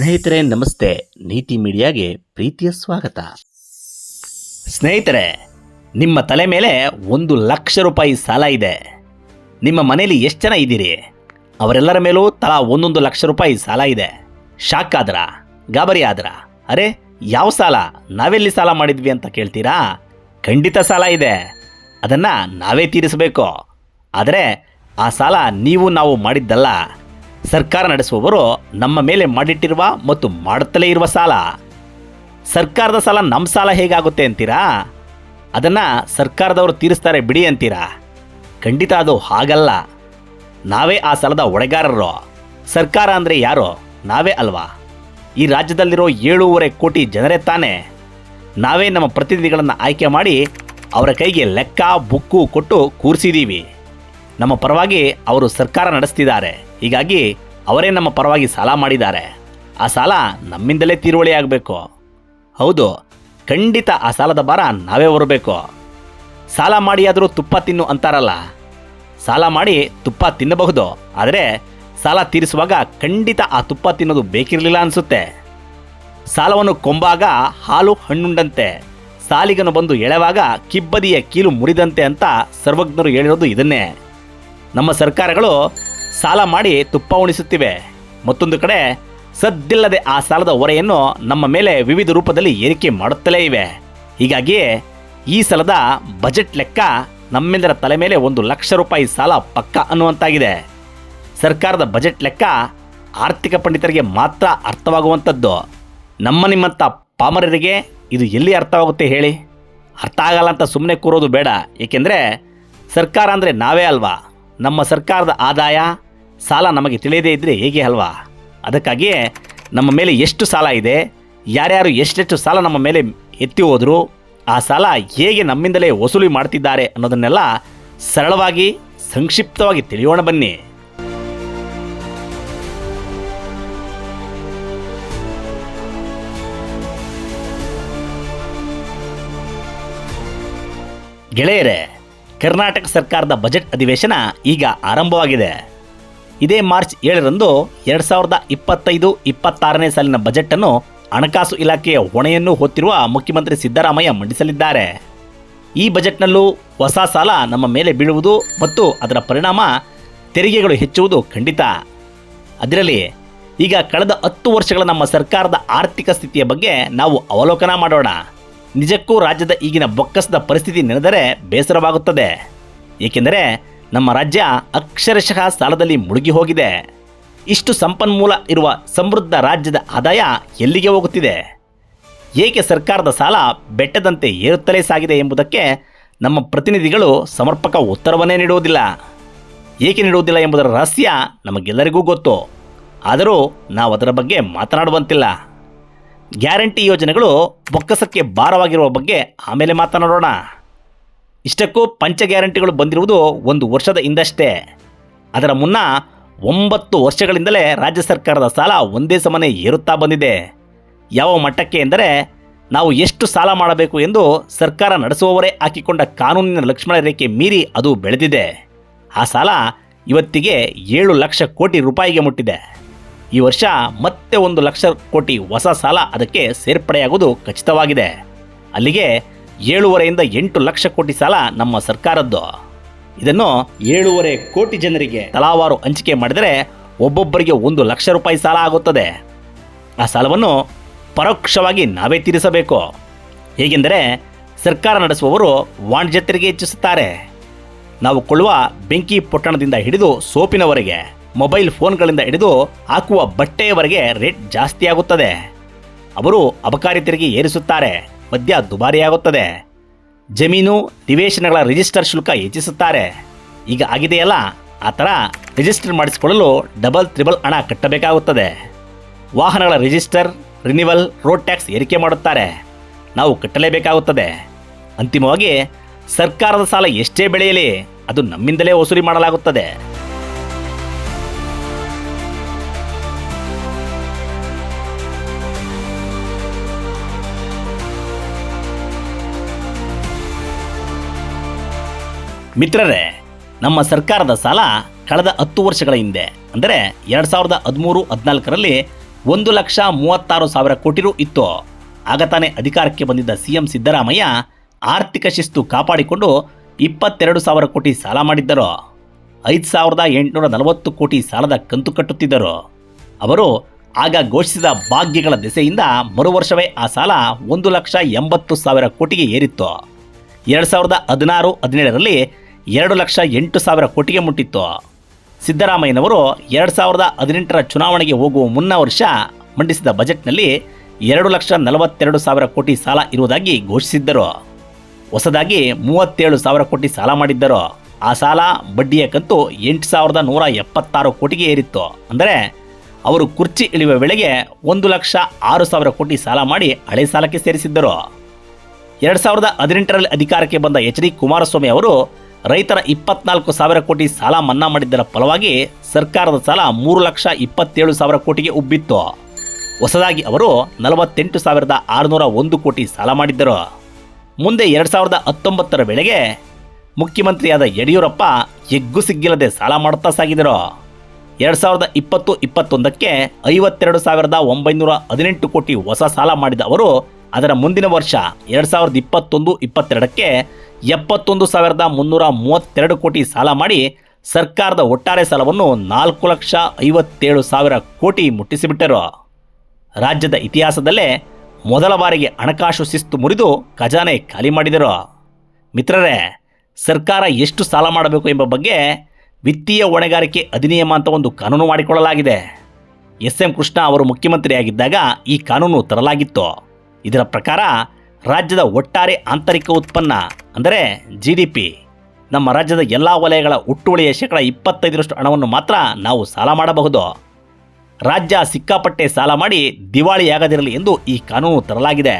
ಸ್ನೇಹಿತರೆ, ನಮಸ್ತೆ. ನೀತಿ ಮೀಡಿಯಾಗೆ ಪ್ರೀತಿಯ ಸ್ವಾಗತ. ಸ್ನೇಹಿತರೆ, ನಿಮ್ಮ ತಲೆ ಮೇಲೆ ಒಂದು ಲಕ್ಷ ರೂಪಾಯಿ ಸಾಲ ಇದೆ. ನಿಮ್ಮ ಮನೆಯಲ್ಲಿ ಎಷ್ಟು ಜನ ಇದ್ದೀರಿ? ಅವರೆಲ್ಲರ ಮೇಲೂ ತಲಾ ಒಂದೊಂದು ಲಕ್ಷ ರೂಪಾಯಿ ಸಾಲ ಇದೆ. ಶಾಕ್ ಆದ್ರ? ಗಾಬರಿ ಆದ್ರ? ಅರೆ, ಯಾವ ಸಾಲ? ನಾವೆಲ್ಲಿ ಸಾಲ ಮಾಡಿದ್ವಿ ಅಂತ ಕೇಳ್ತೀರಾ? ಖಂಡಿತ ಸಾಲ ಇದೆ. ಅದನ್ನು ನಾವೇ ತೀರಿಸಬೇಕು. ಆದರೆ, ಆ ಸಾಲ ನೀವು ನಾವು ಮಾಡಿದ್ದಲ್ಲ. ಸರ್ಕಾರ ನಡೆಸುವವರು ನಮ್ಮ ಮೇಲೆ ಮಾಡಿಟ್ಟಿರುವ ಮತ್ತು ಮಾಡುತ್ತಲೇ ಇರುವ ಸಾಲ. ಸರ್ಕಾರದ ಸಾಲ ನಮ್ಮ ಸಾಲ ಹೇಗಾಗುತ್ತೆ ಅಂತೀರಾ? ಅದನ್ನು ಸರ್ಕಾರದವರು ತೀರಿಸ್ತಾರೆ ಬಿಡಿ ಅಂತೀರಾ? ಖಂಡಿತ ಅದು ಹಾಗಲ್ಲ. ನಾವೇ ಆ ಸಾಲದ ಹೊಣೆಗಾರರು. ಸರ್ಕಾರ ಅಂದರೆ ಯಾರೋ? ನಾವೇ ಅಲ್ವಾ? ಈ ರಾಜ್ಯದಲ್ಲಿರೋ ಏಳೂವರೆ ಕೋಟಿ ಜನರೇ ತಾನೇ. ನಾವೇ ನಮ್ಮ ಪ್ರತಿನಿಧಿಗಳನ್ನು ಆಯ್ಕೆ ಮಾಡಿ ಅವರ ಕೈಗೆ ಲೆಕ್ಕ, ಬುಕ್ಕು ಕೊಟ್ಟು ಕೂರಿಸಿದ್ದೀವಿ ನಮ್ಮ ಪರವಾಗಿ ಅವರು ಸರ್ಕಾರ ನಡೆಸ್ತಿದ್ದಾರೆ. ಹೀಗಾಗಿ ಅವರೇ ನಮ್ಮ ಪರವಾಗಿ ಸಾಲ ಮಾಡಿದ್ದಾರೆ. ಆ ಸಾಲ ನಮ್ಮಿಂದಲೇ ತೀರುವಳಿ ಆಗಬೇಕು. ಹೌದು, ಖಂಡಿತ ಆ ಸಾಲದ ಭಾರ ನಾವೇ ಹೊರಬೇಕು. ಸಾಲ ಮಾಡಿಯಾದರೂ ತುಪ್ಪ ತಿನ್ನು ಅಂತಾರಲ್ಲ. ಸಾಲ ಮಾಡಿ ತುಪ್ಪ ತಿನ್ನಬಹುದು, ಆದರೆ ಸಾಲ ತೀರಿಸುವಾಗ ಖಂಡಿತ ಆ ತುಪ್ಪ ತಿನ್ನೋದು ಬೇಕಿರಲಿಲ್ಲ ಅನಿಸುತ್ತೆ. ಸಾಲವನ್ನು ಕೊಂಬಾಗ ಹಾಲು ಹಣ್ಣುಂಡಂತೆ, ಸಾಲಿಗನು ಬಂದು ಎಳೆವಾಗ ಕಿಬ್ಬದಿಯ ಕೀಲು ಮುರಿದಂತೆ ಅಂತ ಸರ್ವಜ್ಞರು ಹೇಳಿರೋದು ಇದನ್ನೇ. ನಮ್ಮ ಸರ್ಕಾರಗಳು ಸಾಲ ಮಾಡಿ ತುಪ್ಪ ಉಣಿಸುತ್ತಿವೆ. ಮತ್ತೊಂದು ಕಡೆ, ಸದ್ದಿಲ್ಲದೆ ಆ ಸಾಲದ ಹೊರೆಯನ್ನು ನಮ್ಮ ಮೇಲೆ ವಿವಿಧ ರೂಪದಲ್ಲಿ ಏರಿಕೆ ಮಾಡುತ್ತಲೇ ಇವೆ. ಹೀಗಾಗಿಯೇ, ಈ ಸಲದ ಬಜೆಟ್ ಲೆಕ್ಕ ನಮ್ಮೆಲ್ಲರ ತಲೆ ಮೇಲೆ ಒಂದು ಲಕ್ಷ ರೂಪಾಯಿ ಸಾಲ ಪಕ್ಕ ಅನ್ನುವಂತಾಗಿದೆ. ಸರ್ಕಾರದ ಬಜೆಟ್ ಲೆಕ್ಕ ಆರ್ಥಿಕ ಪಂಡಿತರಿಗೆ ಮಾತ್ರ ಅರ್ಥವಾಗುವಂಥದ್ದು. ನಮ್ಮ ನಿಮ್ಮಂಥ ಪಾಮರರಿಗೆ ಇದು ಎಲ್ಲಿ ಅರ್ಥವಾಗುತ್ತೆ ಹೇಳಿ? ಅರ್ಥ ಆಗಲ್ಲ ಅಂತ ಸುಮ್ಮನೆ ಕೂರೋದು ಬೇಡ. ಏಕೆಂದರೆ, ಸರ್ಕಾರ ಅಂದರೆ ನಾವೇ ಅಲ್ವಾ? ನಮ್ಮ ಸರ್ಕಾರದ ಆದಾಯ ಸಾಲ ನಮಗೆ ತಿಳಿಯದೇ ಇದ್ದರೆ ಹೇಗೆ ಅಲ್ವಾ? ಅದಕ್ಕಾಗಿಯೇ ನಮ್ಮ ಮೇಲೆ ಎಷ್ಟು ಸಾಲ ಇದೆ, ಯಾರ್ಯಾರು ಎಷ್ಟೆಷ್ಟು ಸಾಲ ನಮ್ಮ ಮೇಲೆ ಎತ್ತಿ ಹೋದರು, ಆ ಸಾಲ ಹೇಗೆ ನಮ್ಮಿಂದಲೇ ವಸೂಲಿ ಮಾಡ್ತಿದ್ದಾರೆ ಅನ್ನೋದನ್ನೆಲ್ಲ ಸರಳವಾಗಿ, ಸಂಕ್ಷಿಪ್ತವಾಗಿ ತಿಳಿಯೋಣ ಬನ್ನಿ. ಗೆಳೆಯರೇ ಕರ್ನಾಟಕ ಸರ್ಕಾರದ ಬಜೆಟ್ ಅಧಿವೇಶನ ಈಗ ಆರಂಭವಾಗಿದೆ. ಇದೇ ಮಾರ್ಚ್ ಏಳರಂದು ಎರಡು ಸಾವಿರದ ಇಪ್ಪತ್ತೈದು ಇಪ್ಪತ್ತಾರನೇ ಸಾಲಿನ ಬಜೆಟನ್ನು ಹಣಕಾಸು ಇಲಾಖೆಯ ಹೊಣೆಯನ್ನು ಹೊತ್ತಿರುವ ಮುಖ್ಯಮಂತ್ರಿ ಸಿದ್ದರಾಮಯ್ಯ ಮಂಡಿಸಲಿದ್ದಾರೆ. ಈ ಬಜೆಟ್ನಲ್ಲೂ ಹೊಸ ಸಾಲ ನಮ್ಮ ಮೇಲೆ ಬೀಳುವುದು ಮತ್ತು ಅದರ ಪರಿಣಾಮ ತೆರಿಗೆಗಳು ಹೆಚ್ಚುವುದು ಖಂಡಿತ. ಅದರಲ್ಲಿ ಈಗ ಕಳೆದ ಹತ್ತು ವರ್ಷಗಳ ನಮ್ಮ ಸರ್ಕಾರದ ಆರ್ಥಿಕ ಸ್ಥಿತಿಯ ಬಗ್ಗೆ ನಾವು ಅವಲೋಕನ ಮಾಡೋಣ. ನಿಜಕ್ಕೂ ರಾಜ್ಯದ ಈಗಿನ ಬೊಕ್ಕಸದ ಪರಿಸ್ಥಿತಿ ನೆನೆದರೆ ಬೇಸರವಾಗುತ್ತದೆ. ಏಕೆಂದರೆ ನಮ್ಮ ರಾಜ್ಯ ಅಕ್ಷರಶಃ ಸಾಲದಲ್ಲಿ ಮುಳುಗಿ ಹೋಗಿದೆ. ಇಷ್ಟು ಸಂಪನ್ಮೂಲ ಇರುವ ಸಮೃದ್ಧ ರಾಜ್ಯದ ಆದಾಯ ಎಲ್ಲಿಗೆ ಹೋಗುತ್ತಿದೆ? ಏಕೆ ಸರ್ಕಾರದ ಸಾಲ ಬೆಟ್ಟದಂತೆ ಏರುತ್ತಲೇ ಸಾಗಿದೆ ಎಂಬುದಕ್ಕೆ ನಮ್ಮ ಪ್ರತಿನಿಧಿಗಳು ಸಮರ್ಪಕ ಉತ್ತರವನ್ನೇ ನೀಡುವುದಿಲ್ಲ. ಏಕೆ ನೀಡುವುದಿಲ್ಲ ಎಂಬುದರ ರಹಸ್ಯ ನಮಗೆಲ್ಲರಿಗೂ ಗೊತ್ತು. ಆದರೂ ನಾವು ಅದರ ಬಗ್ಗೆ ಮಾತನಾಡುವಂತಿಲ್ಲ. ಗ್ಯಾರಂಟಿ ಯೋಜನೆಗಳು ಬೊಕ್ಕಸಕ್ಕೆ ಭಾರವಾಗಿರುವ ಬಗ್ಗೆ ಆಮೇಲೆ ಮಾತನಾಡೋಣ. ಇಷ್ಟಕ್ಕೂ ಪಂಚ ಗ್ಯಾರಂಟಿಗಳು ಬಂದಿರುವುದು ಒಂದು ವರ್ಷದ ಹಿಂದಷ್ಟೇ. ಅದರ ಮುನ್ನ ಒಂಬತ್ತು ವರ್ಷಗಳಿಂದಲೇ ರಾಜ್ಯ ಸರ್ಕಾರದ ಸಾಲ ಒಂದೇ ಸಮನೆ ಏರುತ್ತಾ ಬಂದಿದೆ. ಯಾವ ಮಟ್ಟಕ್ಕೆ ಎಂದರೆ ನಾವು ಎಷ್ಟು ಸಾಲ ಮಾಡಬೇಕು ಎಂದು ಸರ್ಕಾರ ನಡೆಸುವವರೇ ಹಾಕಿಕೊಂಡ ಕಾನೂನಿನ ಲಕ್ಷ್ಮಣ ರೇಖೆ ಮೀರಿ ಅದು ಬೆಳೆದಿದೆ. ಆ ಸಾಲ ಇವತ್ತಿಗೆ ಏಳು ಲಕ್ಷ ಕೋಟಿ ರೂಪಾಯಿಗೆ ಮುಟ್ಟಿದೆ. ಈ ವರ್ಷ ಮತ್ತೆ ಒಂದು ಲಕ್ಷ ಕೋಟಿ ಹೊಸ ಸಾಲ ಅದಕ್ಕೆ ಸೇರ್ಪಡೆಯಾಗುವುದು ಖಚಿತವಾಗಿದೆ. ಅಲ್ಲಿಗೆ ಏಳೂವರೆಯಿಂದ ಎಂಟು ಲಕ್ಷ ಕೋಟಿ ಸಾಲ ನಮ್ಮ ಸರ್ಕಾರದ್ದು. ಇದನ್ನು ಏಳೂವರೆ ಕೋಟಿ ಜನರಿಗೆ ತಲಾವಾರು ಹಂಚಿಕೆ ಮಾಡಿದರೆ ಒಬ್ಬೊಬ್ಬರಿಗೆ ಒಂದು ಲಕ್ಷ ರೂಪಾಯಿ ಸಾಲ ಆಗುತ್ತದೆ. ಆ ಸಾಲವನ್ನು ಪರೋಕ್ಷವಾಗಿ ನಾವೇ ತೀರಿಸಬೇಕು. ಹೇಗೆಂದರೆ ಸರ್ಕಾರ ನಡೆಸುವವರು ವಾಣಿಜ್ಯ ತೆರಿಗೆ ಹೆಚ್ಚಿಸುತ್ತಾರೆ. ನಾವು ಕೊಳ್ಳುವ ಬೆಂಕಿ ಪೊಟ್ಟಣದಿಂದ ಹಿಡಿದು ಸೋಪಿನವರೆಗೆ. ಮೊಬೈಲ್ ಫೋನ್ಗಳಿಂದ ಹಿಡಿದು ಹಾಕುವ ಬಟ್ಟೆಯವರೆಗೆ ರೇಟ್ ಜಾಸ್ತಿ ಆಗುತ್ತದೆ. ಅವರು ಅಬಕಾರಿ ತೆರಿಗೆ ಏರಿಸುತ್ತಾರೆ. ಮದ್ಯ ದುಬಾರಿಯಾಗುತ್ತದೆ. ಜಮೀನು, ನಿವೇಶನಗಳ ರಿಜಿಸ್ಟರ್ ಶುಲ್ಕ ಹೆಚ್ಚಿಸುತ್ತಾರೆ. ಈಗ ಆಗಿದೆಯಲ್ಲ, ಆ ಥರ ರಿಜಿಸ್ಟರ್ ಮಾಡಿಸಿಕೊಳ್ಳಲು ಡಬಲ್, ತ್ರಿಬಲ್ ಹಣ ಕಟ್ಟಬೇಕಾಗುತ್ತದೆ. ವಾಹನಗಳ ರಿಜಿಸ್ಟರ್, ರಿನಿವಲ್, ರೋಡ್ ಟ್ಯಾಕ್ಸ್ ಏರಿಕೆ ಮಾಡುತ್ತಾರೆ. ನಾವು ಕಟ್ಟಲೇಬೇಕಾಗುತ್ತದೆ. ಅಂತಿಮವಾಗಿ ಸರ್ಕಾರದ ಸಾಲ ಎಷ್ಟೇ ಬೆಳೆಯಲಿ, ಅದು ನಮ್ಮಿಂದಲೇ ವಸೂಲಿ ಮಾಡಲಾಗುತ್ತದೆ. ಮಿತ್ರರೇ, ನಮ್ಮ ಸರ್ಕಾರದ ಸಾಲ ಕಳೆದ ಹತ್ತು ವರ್ಷಗಳ ಹಿಂದೆ. ಅಂದರೆ ಎರಡು ಸಾವಿರದ ಹದಿಮೂರು, ಹದಿನಾಲ್ಕರಲ್ಲಿ ಒಂದು ಲಕ್ಷ ಮೂವತ್ತಾರು ಸಾವಿರ ಕೋಟಿ ರು ಇತ್ತು. ಆಗ ತಾನೇ ಅಧಿಕಾರಕ್ಕೆ ಬಂದಿದ್ದ ಸಿಎಂ ಸಿದ್ದರಾಮಯ್ಯ ಆರ್ಥಿಕ ಶಿಸ್ತು ಕಾಪಾಡಿಕೊಂಡು ಇಪ್ಪತ್ತೆರಡು ಸಾವಿರ ಕೋಟಿ ಸಾಲ ಮಾಡಿದ್ದರು. ಐದು ಸಾವಿರದ ಎಂಟುನೂರ ನಲವತ್ತು ಕೋಟಿ ಸಾಲದ ಕಂತು ಕಟ್ಟುತ್ತಿದ್ದರು. ಅವರು ಆಗ ಘೋಷಿಸಿದ ಭಾಗ್ಯಗಳ ದೆಸೆಯಿಂದ ಮರು ವರ್ಷವೇ ಆ ಸಾಲ ಒಂದು ಲಕ್ಷ ಎಂಬತ್ತು ಸಾವಿರ ಕೋಟಿಗೆ ಏರಿತ್ತು. ಎರಡು ಸಾವಿರದ ಹದಿನಾರು ಹದಿನೇಳರಲ್ಲಿ ಎರಡು ಲಕ್ಷ ಎಂಟು ಸಾವಿರ ಕೋಟಿಗೆ ಮುಟ್ಟಿತ್ತು. ಸಿದ್ದರಾಮಯ್ಯನವರು ಎರಡು ಸಾವಿರದ ಹದಿನೆಂಟರ ಚುನಾವಣೆಗೆ ಹೋಗುವ ಮುನ್ನ ವರ್ಷ ಮಂಡಿಸಿದ ಬಜೆಟ್ನಲ್ಲಿ ಎರಡು ಲಕ್ಷ ನಲವತ್ತೆರಡು ಸಾವಿರ ಕೋಟಿ ಸಾಲ ಇರುವುದಾಗಿ ಘೋಷಿಸಿದ್ದರು. ಹೊಸದಾಗಿ ಮೂವತ್ತೇಳು ಸಾವಿರ ಕೋಟಿ ಸಾಲ ಮಾಡಿದ್ದರು. ಆ ಸಾಲ ಬಡ್ಡಿಯ ಕಂತು ಎಂಟು ಸಾವಿರದ ನೂರ ಎಪ್ಪತ್ತಾರು ಕೋಟಿಗೆ ಏರಿತ್ತು. ಅಂದರೆ ಅವರು ಕುರ್ಚಿ ಇಳಿಯುವ ವೇಳೆಗೆ ಒಂದು ಲಕ್ಷ ಆರು ಸಾವಿರ ಕೋಟಿ ಸಾಲ ಮಾಡಿ ಹಳೆ ಸಾಲಕ್ಕೆ ಸೇರಿಸಿದ್ದರು. ಎರಡು ಸಾವಿರದ ಹದಿನೆಂಟರಲ್ಲಿ ಅಧಿಕಾರಕ್ಕೆ ಬಂದ ಎಚ್ ಡಿ ಕುಮಾರಸ್ವಾಮಿ ಅವರು ರೈತರ ಇಪ್ಪತ್ನಾಲ್ಕು ಸಾವಿರ ಕೋಟಿ ಸಾಲ ಮನ್ನಾ ಮಾಡಿದ್ದರ ಫಲವಾಗಿ ಸರ್ಕಾರದ ಸಾಲ ಮೂರು ಲಕ್ಷ ಇಪ್ಪತ್ತೇಳು ಸಾವಿರ ಕೋಟಿಗೆ ಉಬ್ಬಿತ್ತು. ಹೊಸದಾಗಿ ಅವರು ನಲವತ್ತೆಂಟು ಸಾವಿರದ ಆರುನೂರ ಒಂದು ಕೋಟಿ ಸಾಲ ಮಾಡಿದ್ದರು. ಮುಂದೆ ಎರಡು ಸಾವಿರದ ಹತ್ತೊಂಬತ್ತರ ವೇಳೆಗೆ ಮುಖ್ಯಮಂತ್ರಿಯಾದ ಯಡಿಯೂರಪ್ಪ ಎಗ್ಗು ಸಿಗ್ಗಿಲ್ಲದೆ ಸಾಲ ಮಾಡುತ್ತಾ ಸಾಗಿದರು. ಎರಡು ಸಾವಿರದ ಇಪ್ಪತ್ತು ಇಪ್ಪತ್ತೊಂದಕ್ಕೆ ಐವತ್ತೆರಡು ಸಾವಿರದ ಒಂಬೈನೂರ ಹದಿನೆಂಟು ಕೋಟಿ ಹೊಸ ಸಾಲ ಮಾಡಿದ ಅವರು ಅದರ ಮುಂದಿನ ವರ್ಷ ಎರಡು ಸಾವಿರದ ಇಪ್ಪತ್ತೊಂದು, ಇಪ್ಪತ್ತೆರಡಕ್ಕೆ ಎಪ್ಪತ್ತೊಂದು ಸಾವಿರದ ಮುನ್ನೂರ ಮೂವತ್ತೆರಡು ಕೋಟಿ ಸಾಲ ಮಾಡಿ ಸರ್ಕಾರದ ಒಟ್ಟಾರೆ ಸಾಲವನ್ನು ನಾಲ್ಕು ಲಕ್ಷ ಐವತ್ತೇಳು ಸಾವಿರ ಕೋಟಿ ಮುಟ್ಟಿಸಿಬಿಟ್ಟರು. ರಾಜ್ಯದ ಇತಿಹಾಸದಲ್ಲೇ ಮೊದಲ ಬಾರಿಗೆ ಹಣಕಾಸು ಶಿಸ್ತು ಮುರಿದು ಖಜಾನೆ ಖಾಲಿ ಮಾಡಿದರು. ಮಿತ್ರರೇ, ಸರ್ಕಾರ ಎಷ್ಟು ಸಾಲ ಮಾಡಬೇಕು ಎಂಬ ಬಗ್ಗೆ ವಿತ್ತೀಯ ಹೊಣೆಗಾರಿಕೆ ಅಧಿನಿಯಮ ಅಂತ ಒಂದು ಕಾನೂನು ಮಾಡಿಕೊಳ್ಳಲಾಗಿದೆ. ಎಸ್ ಎಂ ಕೃಷ್ಣ ಅವರು ಮುಖ್ಯಮಂತ್ರಿಯಾಗಿದ್ದಾಗ ಈ ಕಾನೂನು ತರಲಾಗಿತ್ತು. ಇದರ ಪ್ರಕಾರ ರಾಜ್ಯದ ಒಟ್ಟಾರೆ ಆಂತರಿಕ ಉತ್ಪನ್ನ ಅಂದರೆ ಜಿ ಡಿ ಪಿ ನಮ್ಮ ರಾಜ್ಯದ ಎಲ್ಲ ವಲಯಗಳ ಹುಟ್ಟುವಳಿಯ ಶೇಕಡ ಇಪ್ಪತ್ತೈದರಷ್ಟು ಹಣವನ್ನು ಮಾತ್ರ ನಾವು ಸಾಲ ಮಾಡಬಹುದು. ರಾಜ್ಯ ಸಿಕ್ಕಾಪಟ್ಟೆ ಸಾಲ ಮಾಡಿ ದಿವಾಳಿಯಾಗದಿರಲಿ ಎಂದು ಈ ಕಾನೂನು ತರಲಾಗಿದೆ.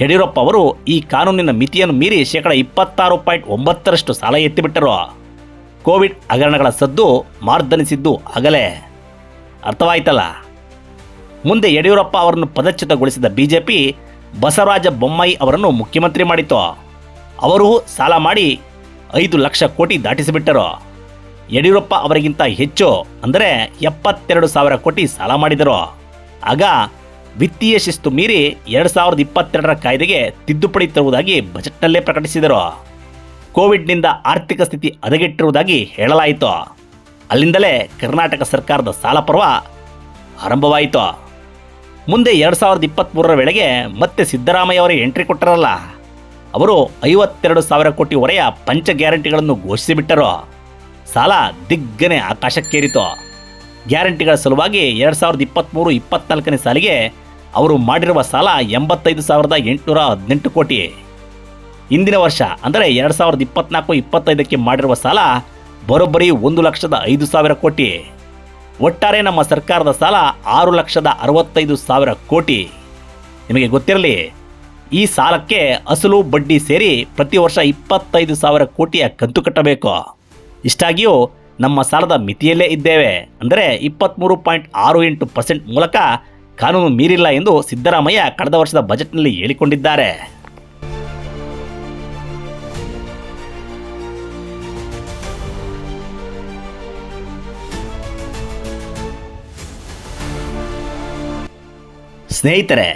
ಯಡಿಯೂರಪ್ಪ ಅವರು ಈ ಕಾನೂನಿನ ಮಿತಿಯನ್ನು ಮೀರಿ ಶೇಕಡ ಇಪ್ಪತ್ತಾರು ಪಾಯಿಂಟ್ ಒಂಬತ್ತರಷ್ಟು ಸಾಲ ಎತ್ತಿಬಿಟ್ಟರು. ಕೋವಿಡ್ ಹಗರಣಗಳ ಸದ್ದು ಮಾರ್ದನಿಸಿದ್ದು ಆಗಲೇ. ಅರ್ಥವಾಯ್ತಲ್ಲ? ಮುಂದೆ ಯಡಿಯೂರಪ್ಪ ಅವರನ್ನು ಪದಚ್ಯುತಗೊಳಿಸಿದ ಬಿಜೆಪಿ ಬಸವರಾಜ ಬೊಮ್ಮಾಯಿ ಅವರನ್ನು ಮುಖ್ಯಮಂತ್ರಿ ಮಾಡಿತು ಅವರು ಸಾಲ ಮಾಡಿ ಐದು ಲಕ್ಷ ಕೋಟಿ ದಾಟಿಸಿಬಿಟ್ಟರು. ಯಡಿಯೂರಪ್ಪ ಅವರಿಗಿಂತ ಹೆಚ್ಚು ಅಂದರೆ ಎಪ್ಪತ್ತೆರಡು ಸಾವಿರ ಕೋಟಿ ಸಾಲ ಮಾಡಿದರು. ಆಗ ವಿತ್ತೀಯ ಶಿಸ್ತು ಮೀರಿ ಎರಡು ಸಾವಿರದ ಇಪ್ಪತ್ತೆರಡರ ಕಾಯ್ದೆಗೆ ತಿದ್ದುಪಡಿ ತರುವುದಾಗಿ ಬಜೆಟ್ನಲ್ಲೇ ಪ್ರಕಟಿಸಿದರು. ಕೋವಿಡ್ನಿಂದ ಆರ್ಥಿಕ ಸ್ಥಿತಿ ಹದಗೆಟ್ಟಿರುವುದಾಗಿ ಹೇಳಲಾಯಿತು. ಅಲ್ಲಿಂದಲೇ ಕರ್ನಾಟಕ ಸರ್ಕಾರದ ಸಾಲ ಪರ್ವ ಆರಂಭವಾಯಿತು. ಮುಂದೆ ಎರಡು ಸಾವಿರದ ಇಪ್ಪತ್ತ್ಮೂರರ ವೇಳೆಗೆ ಮತ್ತೆ ಸಿದ್ದರಾಮಯ್ಯ ಅವರೇ ಎಂಟ್ರಿ ಕೊಟ್ಟರಲ್ಲ? ಅವರು ಐವತ್ತೆರಡು ಸಾವಿರ ಕೋಟಿ ಹೊರೆಯ ಪಂಚ ಗ್ಯಾರಂಟಿಗಳನ್ನು ಘೋಷಿಸಿಬಿಟ್ಟರು. ಸಾಲ ದಿಗ್ಗನೆ ಆಕಾಶಕ್ಕೇರಿತು. ಗ್ಯಾರಂಟಿಗಳ ಸಲುವಾಗಿ ಎರಡು ಸಾವಿರದ ಇಪ್ಪತ್ತ್ಮೂರು ಇಪ್ಪತ್ನಾಲ್ಕನೇ ಸಾಲಿಗೆ ಅವರು ಮಾಡಿರುವ ಸಾಲ ಎಂಬತ್ತೈದು ಸಾವಿರದ ಎಂಟುನೂರ ಹದಿನೆಂಟು ಕೋಟಿ. ಇಂದಿನ ವರ್ಷ, ಅಂದರೆ ಎರಡು ಸಾವಿರದ ಇಪ್ಪತ್ನಾಲ್ಕು ಇಪ್ಪತ್ತೈದಕ್ಕೆ ಮಾಡಿರುವ ಸಾಲ ಬರೋಬ್ಬರಿ ಒಂದು ಲಕ್ಷದ ಐದು ಸಾವಿರ ಕೋಟಿ. ಒಟ್ಟಾರೆ ನಮ್ಮ ಸರ್ಕಾರದ ಸಾಲ ಆರು ಲಕ್ಷದ ಅರವತ್ತೈದು ಸಾವಿರ ಕೋಟಿ. ನಿಮಗೆ ಗೊತ್ತಿರಲಿ, ಈ ಸಾಲಕ್ಕೆ ಅಸಲು ಬಡ್ಡಿ ಸೇರಿ ಪ್ರತಿ ವರ್ಷ ಇಪ್ಪತ್ತೈದು ಸಾವಿರ ಕೋಟಿಯ ಕಂತು ಕಟ್ಟಬೇಕು. ಇಷ್ಟಾಗಿಯೂ ನಮ್ಮ ಸಾಲದ ಮಿತಿಯಲ್ಲೇ ಇದ್ದೇವೆ. ಅಂದರೆ ಇಪ್ಪತ್ತ್ಮೂರು ಪಾಯಿಂಟ್ ಆರು ಎಂಟು ಪರ್ಸೆಂಟ್ ಮೂಲಕ ಕಾನೂನು ಮೀರಿಲ್ಲ ಎಂದು ಸಿದ್ದರಾಮಯ್ಯ ಕಳೆದ ವರ್ಷದ ಬಜೆಟ್ನಲ್ಲಿ ಹೇಳಿಕೊಂಡಿದ್ದಾರೆ. ಸ್ನೇಹಿತರೆ,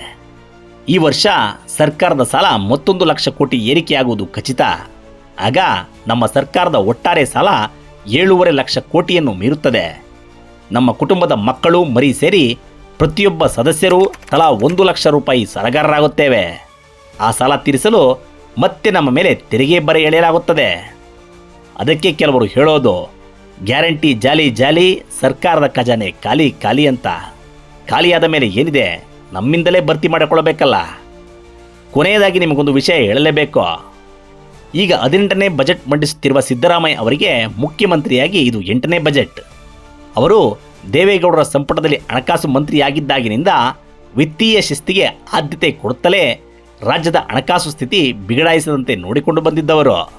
ಈ ವರ್ಷ ಸರ್ಕಾರದ ಸಾಲ ಮತ್ತೊಂದು ಲಕ್ಷ ಕೋಟಿ ಏರಿಕೆಯಾಗುವುದು ಖಚಿತ. ಆಗ ನಮ್ಮ ಸರ್ಕಾರದ ಒಟ್ಟಾರೆ ಸಾಲ ಏಳೂವರೆ ಲಕ್ಷ ಕೋಟಿಯನ್ನು ಮೀರುತ್ತದೆ. ನಮ್ಮ ಕುಟುಂಬದ ಮಕ್ಕಳು ಮರಿ ಸೇರಿ ಪ್ರತಿಯೊಬ್ಬ ಸದಸ್ಯರು ತಲಾ ಒಂದು ಲಕ್ಷ ರೂಪಾಯಿ ಸಾಲಗಾರರಾಗುತ್ತೇವೆ ಆ ಸಾಲ ತೀರಿಸಲು ಮತ್ತೆ ನಮ್ಮ ಮೇಲೆ ತೆರಿಗೆ ಬರೆ ಎಳೆಯಲಾಗುತ್ತದೆ. ಅದಕ್ಕೆ ಕೆಲವರು ಹೇಳೋದು, ಗ್ಯಾರಂಟಿ ಜಾಲಿ ಜಾಲಿ ಸರ್ಕಾರದ ಖಜಾನೆ ಖಾಲಿ ಖಾಲಿ ಅಂತ. ಖಾಲಿಯಾದ ಮೇಲೆ ಏನಿದೆ? ನಮ್ಮಿಂದಲೇ ಭರ್ತಿ ಮಾಡಿಕೊಳ್ಳಬೇಕಲ್ಲ? ಕೊನೆಯದಾಗಿ ನಿಮಗೊಂದು ವಿಷಯ ಹೇಳಲೇಬೇಕು. ಈಗ ಹದಿನೆಂಟನೇ ಬಜೆಟ್ ಮಂಡಿಸುತ್ತಿರುವ ಸಿದ್ದರಾಮಯ್ಯ ಅವರಿಗೆ ಮುಖ್ಯಮಂತ್ರಿಯಾಗಿ ಇದು ಎಂಟನೇ ಬಜೆಟ್. ಅವರು ದೇವೇಗೌಡರ ಸಂಪುಟದಲ್ಲಿ ಹಣಕಾಸು ಮಂತ್ರಿಯಾಗಿದ್ದಾಗಿನಿಂದ ವಿತ್ತೀಯ ಶಿಸ್ತಿಗೆ ಆದ್ಯತೆ ಕೊಡುತ್ತಲೇ ರಾಜ್ಯದ ಹಣಕಾಸು ಸ್ಥಿತಿ ಬಿಗಡಾಯಿಸದಂತೆ ನೋಡಿಕೊಂಡು ಬಂದಿದ್ದವರು.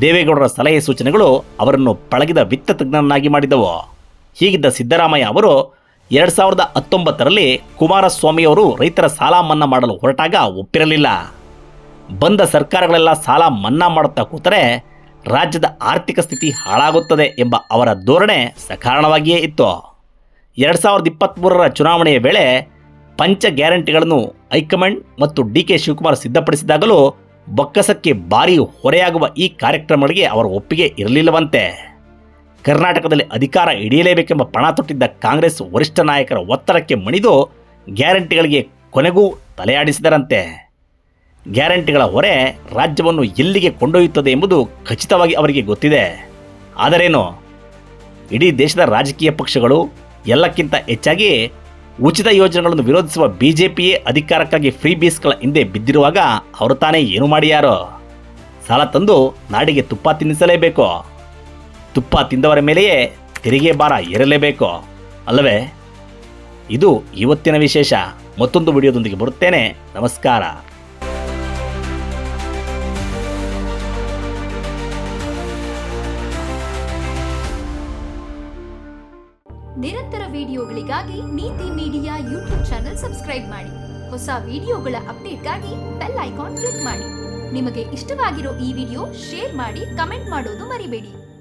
ದೇವೇಗೌಡರ ಸಲಹೆ ಸೂಚನೆಗಳು ಅವರನ್ನು ಪಳಗಿದ ವಿತ್ತ ತಜ್ಞರನ್ನಾಗಿ ಮಾಡಿದವು. ಹೀಗಿದ್ದ ಸಿದ್ದರಾಮಯ್ಯ ಅವರು ಎರಡು ಸಾವಿರದ ಹತ್ತೊಂಬತ್ತರಲ್ಲಿ ಕುಮಾರಸ್ವಾಮಿಯವರು ರೈತರ ಸಾಲ ಮನ್ನಾ ಮಾಡಲು ಹೊರಟಾಗ ಒಪ್ಪಿರಲಿಲ್ಲ. ಬಂದ ಸರ್ಕಾರಗಳೆಲ್ಲ ಸಾಲ ಮನ್ನಾ ಮಾಡುತ್ತಾ ಕೂತರೆ ರಾಜ್ಯದ ಆರ್ಥಿಕ ಸ್ಥಿತಿ ಹಾಳಾಗುತ್ತದೆ ಎಂಬ ಅವರ ಧೋರಣೆ ಸಕಾರಣವಾಗಿಯೇ ಇತ್ತು. ಎರಡು ಸಾವಿರದ ಇಪ್ಪತ್ತ್ಮೂರರ ಚುನಾವಣೆಯ ವೇಳೆ ಪಂಚ ಗ್ಯಾರಂಟಿಗಳನ್ನು ಹೈಕಮಾಂಡ್ ಮತ್ತು ಡಿ ಕೆ ಶಿವಕುಮಾರ್ ಸಿದ್ಧಪಡಿಸಿದಾಗಲೂ ಬೊಕ್ಕಸಕ್ಕೆ ಭಾರೀ ಹೊರೆಯಾಗುವ ಈ ಕಾರ್ಯಕ್ರಮಗಳಿಗೆ ಅವರ ಒಪ್ಪಿಗೆ ಇರಲಿಲ್ಲವಂತೆ. ಕರ್ನಾಟಕದಲ್ಲಿ ಅಧಿಕಾರ ಹಿಡಿಯಲೇಬೇಕೆಂಬ ಪಣ ತೊಟ್ಟಿದ್ದ ಕಾಂಗ್ರೆಸ್ ವರಿಷ್ಠ ನಾಯಕರ ಒತ್ತಡಕ್ಕೆ ಮಣಿದು ಗ್ಯಾರಂಟಿಗಳಿಗೆ ಕೊನೆಗೂ ತಲೆಯಾಡಿಸಿದರಂತೆ. ಗ್ಯಾರಂಟಿಗಳ ಹೊರೆ ರಾಜ್ಯವನ್ನು ಎಲ್ಲಿಗೆ ಕೊಂಡೊಯ್ಯುತ್ತದೆ ಎಂಬುದು ಖಚಿತವಾಗಿ ಅವರಿಗೆ ಗೊತ್ತಿದೆ. ಆದರೇನು? ಇಡೀ ದೇಶದ ರಾಜಕೀಯ ಪಕ್ಷಗಳು ಎಲ್ಲಕ್ಕಿಂತ ಹೆಚ್ಚಾಗಿ ಉಚಿತ ಯೋಜನೆಗಳನ್ನು ವಿರೋಧಿಸುವ ಬಿಜೆಪಿಯೇ ಅಧಿಕಾರಕ್ಕಾಗಿ ಫ್ರೀ ಬೀಸ್ಗಳ ಹಿಂದೆ ಬಿದ್ದಿರುವಾಗ ಅವರು ತಾನೇ ಏನು ಮಾಡಿಯಾರೋ? ಸಾಲ ತಂದು ನಾಡಿಗೆ ತುಪ್ಪ ತಿನ್ನಿಸಲೇಬೇಕು. ತುಪ್ಪ ತಿಂದವರ ಮೇಲೆಯೇ ತೆರಿಗೆ ಭಾರ ಏರಲೇಬೇಕು. ಅಲ್ಲವೇ? ಇದು ಇವತ್ತಿನ ವಿಶೇಷ. ಮತ್ತೊಂದು ವಿಡಿಯೋದೊಂದಿಗೆ ಬರುತ್ತೇನೆ. ನಮಸ್ಕಾರ. ನಿರಂತರ ವಿಡಿಯೋಗಳಿಗಾಗಿ ನೀತಿ ಮೀಡಿಯಾ ಯೂಟ್ಯೂಬ್ ಚಾನೆಲ್ ಸಬ್ಸ್ಕ್ರೈಬ್ ಮಾಡಿ. ಹೊಸ ವಿಡಿಯೋಗಳ ಅಪ್ಡೇಟ್ಗಾಗಿ ಬೆಲ್ ಐಕಾನ್ ಕ್ಲಿಕ್ ಮಾಡಿ. ನಿಮಗೆ ಇಷ್ಟವಾಗಿರೋ ಈ ವಿಡಿಯೋ ಶೇರ್ ಮಾಡಿ, ಕಮೆಂಟ್ ಮಾಡೋದು ಮರಿಬೇಡಿ.